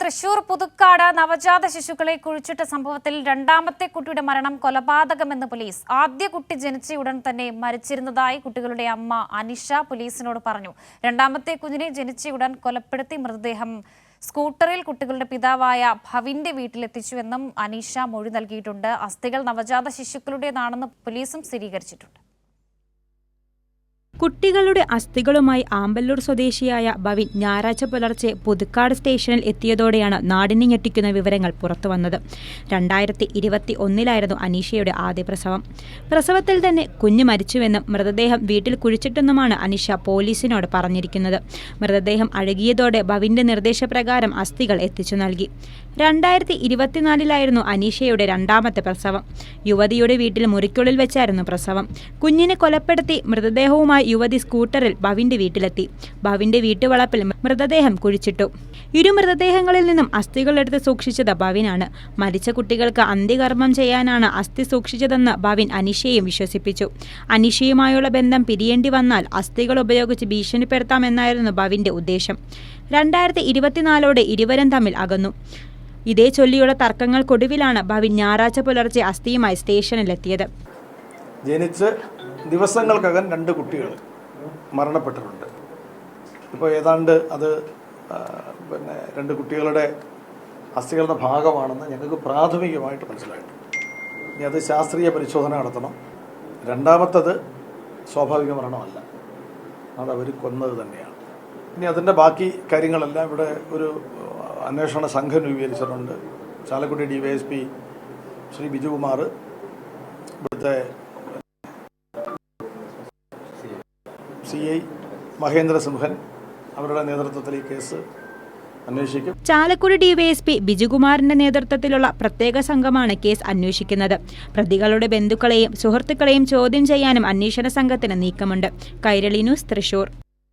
തൃശൂർ പുതുക്കാട് നവജാത ശിശുക്കളെ കുഴിച്ചിട്ട സംഭവത്തിൽ രണ്ടാമത്തെ കുട്ടിയുടെ മരണം കൊലപാതകമെന്ന് പോലീസ്. ആദ്യ കുട്ടി ജനിച്ച ഉടൻ തന്നെ മരിച്ചിരുന്നതായി കുട്ടികളുടെ അമ്മ അനിഷ പോലീസിനോട് പറഞ്ഞു. രണ്ടാമത്തെ കുഞ്ഞിനെ ജനിച്ച ഉടൻ കൊലപ്പെടുത്തി മൃതദേഹം സ്കൂട്ടറിൽ കുട്ടികളുടെ പിതാവായ ഭവിന്റെ വീട്ടിലെത്തിച്ചുവെന്നും അനീഷ മൊഴി നൽകിയിട്ടുണ്ട്. അസ്ഥികൾ നവജാത ശിശുക്കളുടേതാണെന്ന് പോലീസും സ്ഥിരീകരിച്ചിട്ടുണ്ട്. കുട്ടികളുടെ അസ്ഥികളുമായി ആമ്പല്ലൂർ സ്വദേശിയായ ഭവിൻ ഞായറാഴ്ച പുലർച്ചെ പുതുക്കാട് സ്റ്റേഷനിൽ എത്തിയതോടെയാണ് നാടിനെ ഞെട്ടിക്കുന്ന വിവരങ്ങൾ പുറത്തുവന്നത്. രണ്ടായിരത്തി ഇരുപത്തി ഒന്നിലായിരുന്നു അനീഷയുടെ ആദ്യ പ്രസവം. പ്രസവത്തിൽ തന്നെ കുഞ്ഞ് മരിച്ചുവെന്നും മൃതദേഹം വീട്ടിൽ കുഴിച്ചിട്ടെന്നുമാണ് അനീഷ പോലീസിനോട് പറഞ്ഞിരിക്കുന്നത്. മൃതദേഹം അഴുകിയതോടെ ഭവിന്റെ നിർദ്ദേശപ്രകാരം അസ്ഥികൾ എത്തിച്ചു നൽകി. രണ്ടായിരത്തി ഇരുപത്തിനാലിലായിരുന്നു അനീഷയുടെ രണ്ടാമത്തെ പ്രസവം. യുവതിയുടെ വീട്ടിൽ മുറിക്കുള്ളിൽ വെച്ചായിരുന്നു പ്രസവം. കുഞ്ഞിനെ കൊലപ്പെടുത്തി മൃതദേഹവുമായി യുവതി സ്കൂട്ടറിൽ ഭവിന്റെ വീട്ടിലെത്തി. ഭവിന്റെ വീട്ടുവളപ്പിൽ മൃതദേഹം കുഴിച്ചിട്ടു. ഇരു മൃതദേഹങ്ങളിൽ നിന്നും അസ്ഥികൾ എടുത്ത് സൂക്ഷിച്ചത് ഭവിനാണ്. മരിച്ച കുട്ടികൾക്ക് അന്ത്യകർമ്മം ചെയ്യാനാണ് അസ്ഥി സൂക്ഷിച്ചതെന്ന് ഭവിൻ അനിഷയെയും വിശ്വസിപ്പിച്ചു. അനിഷയുമായുള്ള ബന്ധം പിരിയേണ്ടി വന്നാൽ അസ്ഥികൾ ഉപയോഗിച്ച് ഭീഷണിപ്പെടുത്താമെന്നായിരുന്നു ഭവിന്റെ ഉദ്ദേശം. രണ്ടായിരത്തി ഇരുപത്തിനാലോടെ ഇരുവരും തമ്മിൽ അകന്നു. ഇതേ ചൊല്ലിയുള്ള തർക്കങ്ങൾക്കൊടുവിലാണ് ഭവിൻ ഞായറാഴ്ച പുലർച്ചെ അസ്ഥിയുമായി സ്റ്റേഷനിലെത്തിയത്. ജനിച്ച് ദിവസങ്ങൾക്കകം രണ്ട് കുട്ടികൾ മരണപ്പെട്ടിട്ടുണ്ട്. ഇപ്പോൾ ഏതാണ്ട് അത് പിന്നെ രണ്ട് കുട്ടികളുടെ അസ്ഥികളുടെ ഭാഗമാണെന്ന് ഞങ്ങൾക്ക് പ്രാഥമികമായിട്ട് മനസ്സിലായിട്ടുണ്ട്. ഇനി അത് ശാസ്ത്രീയ പരിശോധന നടത്തണം. രണ്ടാമത്തത് സ്വാഭാവിക മരണമല്ല. അത് അവർ കൊന്നത് തന്നെയാണ്. ഇനി അതിന്റെ ബാക്കി കാര്യങ്ങളെല്ലാം ഇവിടെ ഒരു അന്വേഷണ സംഘം രൂപീകരിച്ചിട്ടുണ്ട്. Chalakudy D Y S P Shri Bijukumar ഇവിടുത്തെ സി ഐ മഹേന്ദ്രസിംഹൻ അവരുടെ നേതൃത്വത്തിൽ ഈ കേസ് അന്വേഷിക്കും. ചാലക്കുടി ഡിവൈഎസ്പി ബിജുകുമാറിന്റെ നേതൃത്വത്തിലുള്ള പ്രത്യേക സംഘമാണ് കേസ് അന്വേഷിക്കുന്നത്. പ്രതികളുടെ ബന്ധുക്കളെയും സുഹൃത്തുക്കളെയും ചോദ്യം ചെയ്യാനും അന്വേഷണ സംഘത്തിന് നീക്കമുണ്ട്. കൈരളി ന്യൂസ് തൃശൂർ.